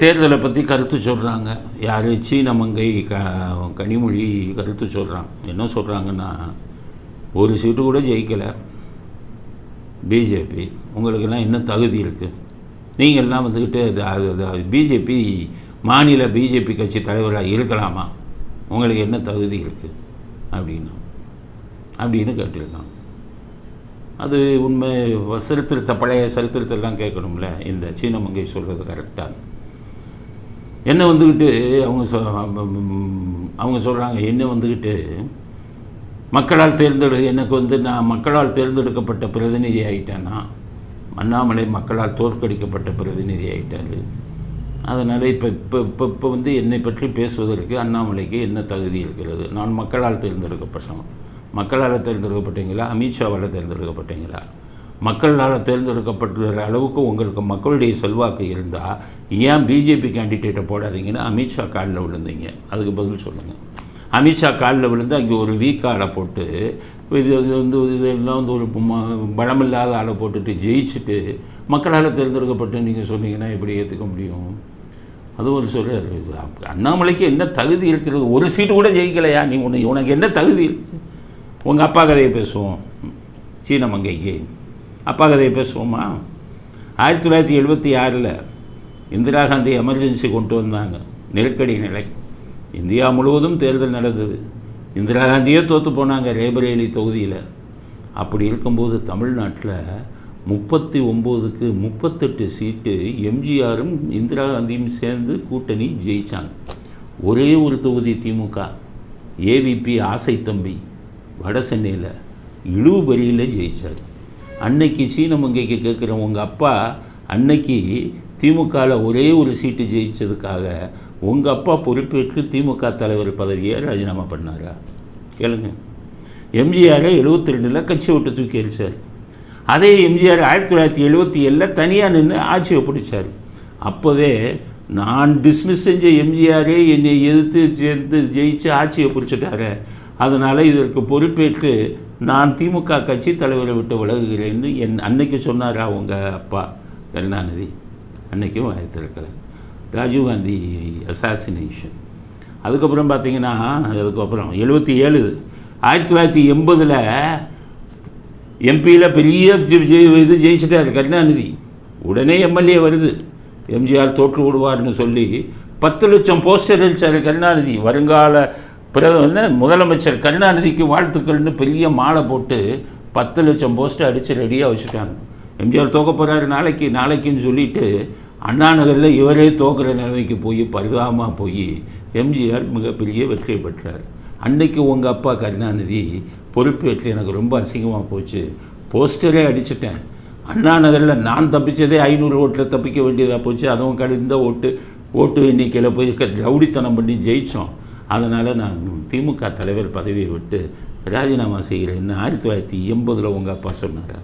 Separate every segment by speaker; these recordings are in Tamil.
Speaker 1: தேர்தலை பற்றி கருத்து சொல்கிறாங்க யார்? சீனமங்கை க கனிமொழி கருத்து சொல்கிறாங்க என்ன சொல்கிறாங்கன்னா ஒரு சீட்டு கூட ஜெயிக்கலை. பிஜேபி. உங்களுக்கெல்லாம் என்ன தகுதி இருக்குது நீங்கள்லாம் வந்துக்கிட்டு அது அது பிஜேபி மாநில பிஜேபி கட்சி தலைவராக இருக்கலாமா? உங்களுக்கு என்ன தகுதி இருக்குது அப்படின்னா. அப்படின்னு கேட்டிருக்காங்க. அது உண்மை. சரித்திரத்தை பழைய சரித்திரத்தெல்லாம் கேட்கணும்ல. இந்த சீனமங்கை சொல்கிறது கரெக்டாக என்ன வந்துக்கிட்டு அவங்க சொ அவங்க சொல்கிறாங்க என்ன வந்துக்கிட்டு மக்களால் தேர்ந்தெடு எனக்கு வந்து நான் மக்களால் தேர்ந்தெடுக்கப்பட்ட பிரதிநிதி ஆகிட்டேன்னா அண்ணாமலை மக்களால் தோற்கடிக்கப்பட்ட பிரதிநிதி ஆகிட்டார் அதனால் இப்போ இப்போ இப்போ இப்போ வந்து என்னை பற்றி பேசுவதற்கு அண்ணாமலைக்கு என்ன தகுதி இருக்கிறது? நான் மக்களால் தேர்ந்தெடுக்கப்பட்டோம் மக்களால் தேர்ந்தெடுக்கப்பட்டீங்களா? அமித்ஷாவால் தேர்ந்தெடுக்கப்பட்டீங்களா? மக்களால் தேர்ந்தெடுக்கப்பட்டுற அளவுக்கு உங்களுக்கு மக்களுடைய செல்வாக்கு இருந்தால் ஏன் பிஜேபி கேண்டிடேட்டை போடாதீங்கன்னு அமித்ஷா காலில் விழுந்தீங்க. அதுக்கு பதில் சொல்லுங்கள் அமித்ஷா காலில் விழுந்து அங்கே ஒரு வீக் ஆளை போட்டு இது இது வந்து இதெல்லாம் வந்து ஒரு ம- பலமில்லாத ஆளை போட்டுட்டு ஜெயிச்சுட்டு மக்களால் தேர்ந்தெடுக்கப்பட்டு நீங்கள் சொன்னீங்கன்னா எப்படி ஏற்றுக்க முடியும்? அது ஒரு சொல்ல அண்ணாமலைக்கு என்ன தகுதி இருக்கிறது? ஒரு சீட்டு கூட ஜெயிக்கலையா? நீ உனக்கு உனக்கு என்ன தகுதி? இருக்குது உங்கள் அப்பா கதையை பேசுவோம். சீன மங்கைக்கு அப்பா கதையை பேசுவோமா? ஆயிரத்தி தொள்ளாயிரத்தி எழுபத்தி ஆறில் இந்திரா காந்தி எமர்ஜென்சி கொண்டு வந்தாங்க. நெருக்கடி நிலை. இந்தியா முழுவதும் தேர்தல் நடந்தது. இந்திரா காந்தியே தோற்று போனாங்க ரேபரேலி தொகுதியில். அப்படி இருக்கும்போது தமிழ்நாட்டில் முப்பத்தி ஒம்போதுக்கு முப்பத்தெட்டு சீட்டு எம்ஜிஆரும் இந்திரா காந்தியும் சேர்ந்து கூட்டணி ஜெயித்தாங்க ஒரே ஒரு தொகுதி திமுக. ஏவிபி ஆசை தம்பி வட சென்னையில் இழுபலியில் ஜெயித்தார் அன்னைக்கு சீனமங்கைக்கு கேட்குற உங்கள் அப்பா அன்னைக்கு திமுகவில் ஒரே ஒரு சீட்டு ஜெயித்ததுக்காக உங்கள் அப்பா பொறுப்பேற்று திமுக தலைவர் பதவியை ராஜினாமா பண்ணாரா? கேளுங்க. எம்ஜிஆரை எழுபத்தி ரெண்டில் கட்சி விட்டு தூக்கி எரிச்சார் அதே எம்ஜிஆர் ஆயிரத்தி தொள்ளாயிரத்தி எழுபத்தி ஏழில் தனியாக நின்று ஆட்சியை பிடிச்சார். அப்போவே நான் டிஸ்மிஸ் செஞ்ச எம்ஜிஆரே என்னை எதிர்த்து சேர்ந்து ஜெயிச்சு ஆட்சியை பிடிச்சிட்டாரு. அதனால் இதற்கு பொறுப்பேற்று நான் திமுக கட்சி தலைவரை விட்டு விலகுகிறேன்னு என் அன்னைக்கு சொன்னாரா உங்கள் அப்பா? கருணாநிதி. அன்னைக்கும் வாய்த்திருக்கல. ராஜீவ்காந்தி அசாசினேஷன் அதுக்கப்புறம் பார்த்தீங்கன்னா அதுக்கப்புறம் எழுபத்தி ஏழு ஆயிரத்தி தொள்ளாயிரத்தி எண்பதில் எம்பியில் பெரிய இது ஜெயிச்சிட்டார் கருணாநிதி. உடனே எம்எல்ஏ வருது. எம்ஜிஆர் தோற்று விடுவார்னு சொல்லி பத்து லட்சம் போஸ்டர் அடிச்சார் கருணாநிதி. வருங்கால பிறகு வந்து முதலமைச்சர் கருணாநிதிக்கு வாழ்த்துக்கள்னு பெரிய மாலை போட்டு பத்து லட்சம் போஸ்டர் அடித்து ரெடியாக வச்சுட்டாங்க. எம்ஜிஆர் தோக்க போகிறாரு நாளைக்கு நாளைக்குன்னு சொல்லிட்டு அண்ணா நகரில் இவரே தோக்குற நிலைமைக்கு போய் பரிதாபமாக போய் எம்ஜிஆர் மிகப்பெரிய வெற்றியை பெற்றார். அன்னைக்கு உங்கள் அப்பா கருணாநிதி பொறுப்பேற்று எனக்கு ரொம்ப அசிங்கமாக போச்சு. போஸ்டரே அடிச்சிட்டேன். அண்ணா நகரில் நான் தப்பிச்சதே ஐநூறு ஓட்டில் தப்பிக்க வேண்டியதாக போச்சு. அதுவும் கழிந்த ஓட்டு ஓட்டு எண்ணிக்கையில் போய் ரவுடித்தனம் பண்ணி ஜெயித்தோம் அதனால் நான் திமுக தலைவர் பதவியை விட்டு ராஜினாமா செய்கிறேன்னு ஆயிரத்தி தொள்ளாயிரத்தி எண்பதில் உங்கள் அப்பா சொன்னார்?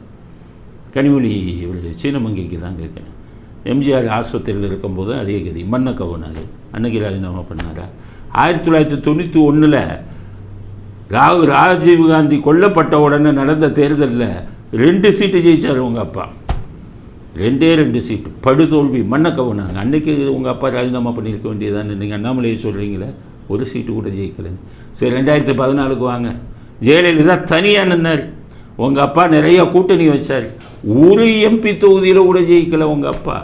Speaker 1: கனிமொழி இவர் சீனமங்கைக்கு தான் கேட்குறேன். எம்ஜிஆர் ஆஸ்பத்திரியில் இருக்கும்போது அதே கதி மண்ணை கவுனார் அன்னைக்கு ராஜினாமா பண்ணாரா? ஆயிரத்தி தொள்ளாயிரத்தி தொண்ணூற்றி ஒன்றில் ராகு ராஜீவ்காந்தி கொல்லப்பட்ட உடனே நடந்த தேர்தலில் ரெண்டு சீட்டு ஜெயிச்சார் உங்கள் அப்பா. ரெண்டே ரெண்டு சீட்டு. படுதோல்வி மண்ணை கவுனாங்க அன்னைக்கு உங்கள் அப்பா ராஜினாமா பண்ணியிருக்க வேண்டியதான்னு நீங்கள் அண்ணாமலையை சொல்கிறீங்களே ஒரு சீட்டு கூட ஜெயிக்கலைன்னு சரி ரெண்டாயிரத்தி பதினாலுக்கு வாங்க. ஜெயலலிதா தனியாக நின்னார். உங்கள் அப்பா நிறைய கூட்டணி வச்சார். ஒரு எம்பி தொகுதியில் கூட ஜெயிக்கலை உங்கள் அப்பா.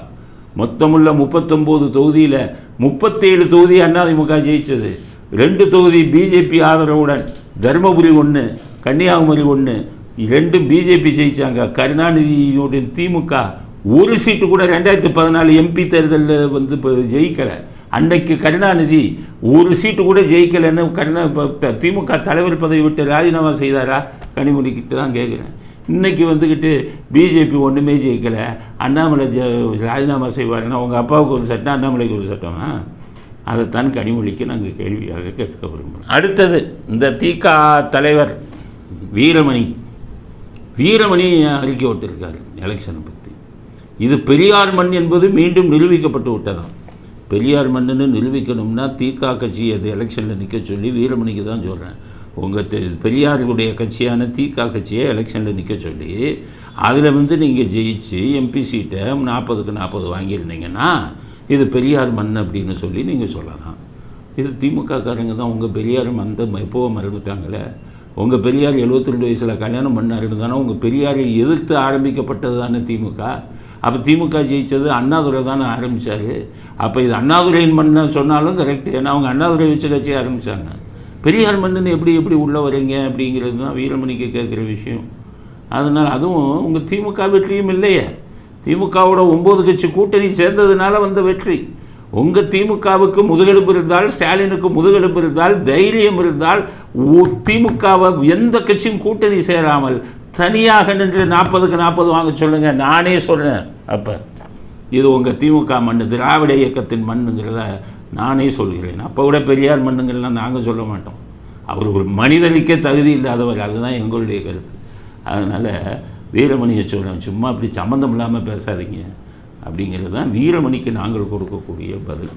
Speaker 1: மொத்தமுள்ள முப்பத்தொம்போது தொகுதியில் முப்பத்தேழு தொகுதி அதிமுக ஜெயிச்சது. ரெண்டு தொகுதி பிஜேபி ஆதரவுடன் தருமபுரி ஒன்று கன்னியாகுமரி ஒன்று ரெண்டு பிஜேபி ஜெயிச்சாங்க. கருணாநிதியுடைய திமுக ஒரு சீட்டு கூட ரெண்டாயிரத்தி பதினாலு எம்பி தேர்தலில் வந்து இப்போ ஜெயிக்கலை. அன்னைக்கு கருணாநிதி ஒரு சீட்டு கூட ஜெயிக்கலைன்னு கருணா த- திமுக தலைவர் பதவி விட்டு ராஜினாமா செய்தாரா? கனிமொழிக்கிட்ட தான் கேட்குறேன் இன்னைக்கு வந்துக்கிட்டு பிஜேபி ஒன்றுமே ஜெயிக்கலை. அண்ணாமலை ஜ ராஜினாமா செய்வாருன்னா உங்கள் அப்பாவுக்கு ஒரு சட்டம் அண்ணாமலைக்கு ஒரு சட்டமா? அதைத்தான் கனிமொழிக்கு நாங்கள் கேள்வியாக கேட்க விரும்புகிறோம் அடுத்தது இந்த திக தலைவர் வீரமணி. வீரமணி அறிக்கை விட்டிருக்காரு எலெக்ஷனை பற்றி இது பெரியார் மண் என்பது மீண்டும் நிரூபிக்கப்பட்டு விட்டதாம். பெரியார் மண்ணுன்னு நிரூபிக்கணும்னா தீகா கட்சி அது எலெக்ஷனில் நிற்க சொல்லி வீரமணிக்கு தான் சொல்கிறேன் உங்கள் பெரியாருடைய கட்சியான தீகா கட்சியை எலெக்ஷனில் நிற்க சொல்லி அதில் வந்து நீங்கள் ஜெயிச்சு எம்பி சீட்டை நாற்பதுக்கு நாற்பது வாங்கியிருந்தீங்கன்னா இது பெரியார் மண் அப்படின்னு சொல்லி நீங்கள் சொல்லலாம். இது திமுக காரங்க தான் உங்கள் பெரியார் அந்த எப்போவோ மறந்துட்டாங்களே உங்கள் பெரியார் 72 ரெண்டு வயசில் கல்யாணம் பண்ணாருன்னு தானே உங்கள் பெரியாரை எதிர்த்து ஆரம்பிக்கப்பட்டது தானே திமுக அப்போ திமுக ஜெயித்தது அண்ணாதுரை தானே ஆரம்பித்தார் அப்போ இது அண்ணாதுரையின் மண்ணை சொன்னாலும் கரெக்டு ஏன்னா அவங்க அண்ணாதுரை வச்சு கட்சி ஆரம்பித்தாங்க பெரியார் மண்ணுன்னு எப்படி எப்படி உள்ளே வரீங்க அப்படிங்கிறது தான் வீரமணிக்கு கேட்குற விஷயம். அதனால் அதுவும் உங்கள் திமுக வெற்றியும் இல்லையே. திமுகவோட ஒம்பது கட்சி கூட்டணி சேர்ந்ததுனால வந்த வெற்றி. உங்கள் திமுகவுக்கு முதுகெலும்பு இருந்தால் ஸ்டாலினுக்கு முதுகெலும்பு இருந்தால் தைரியம் இருந்தால் உ- திமுகவை எந்த கட்சியும் கூட்டணி சேராமல் தனியாக நின்று நாற்பதுக்கு நாற்பது வாங்க சொல்லுங்கள் நானே சொல்கிறேன் அப்போ இது உங்கள் திமுக மண் திராவிட இயக்கத்தின் மண்ணுங்கிறத நானே சொல்கிறேன். அப்போ கூட பெரியார் மண்ணுங்கிறலாம் நாங்கள் சொல்ல மாட்டோம். அவர் ஒரு மனிதனுக்கே தகுதி இல்லாதவர். அதுதான் எங்களுடைய கருத்து. அதனால் வீரமணியை சொல்கிறேன் சும்மா அப்படி சம்மந்தம் இல்லாமல் பேசாதீங்க. அப்படிங்கிறது தான் வீரமணிக்கு நாங்கள் கொடுக்கக்கூடிய பதில்.